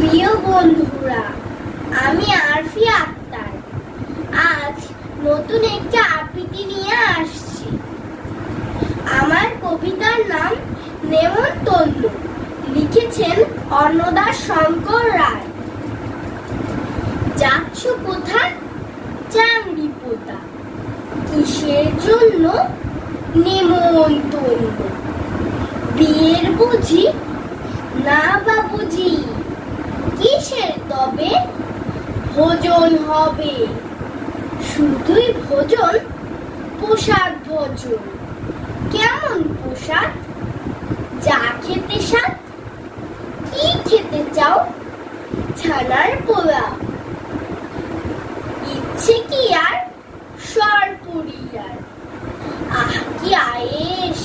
প্রিয় বন্ধুরা, আমি আরফি আক্তার। আজ নতুন একটি আবৃত্তি নিয়ে আসছি। আমার কবিতার নাম নেমন্তন্ন। লিখেছেন অন্নদা শঙ্কর রায়। যাচ্ছ কোথায়? চাংড়ি পোতা। কিসের জন্য? নেমন্তন্ন। বিয়ের বুঝি না বাবুজি কিসের তবে ভোজন হবে। শুধুই ভোজন পোশাক ভোজন। কেমন পোশাক যা খেতে সাত কি খেতে চাও? ছানার পোলা ইচ্ছে কি আর? সরপুরিয়ার আহ, কি আয়েস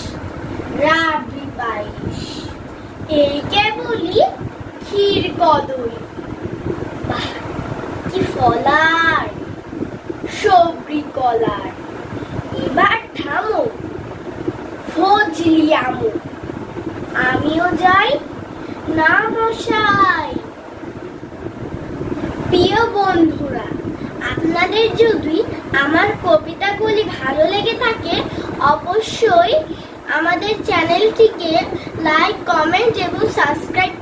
রাবড়ি পায়েস এই কেবলই ক্ষীর কদই বাহ কি ফলার সবরি কলার। এবার থামো, ফজলি আমো। আমিও যাই, না মশাই প্রিয় বন্ধুরা, আপনাদের যদি আমার কবিতাগুলি ভালো লেগে থাকে, অবশ্যই আমাদের চ্যানেলটিকে লাইক কমেন্ট এবং সাবস্ক্রাইব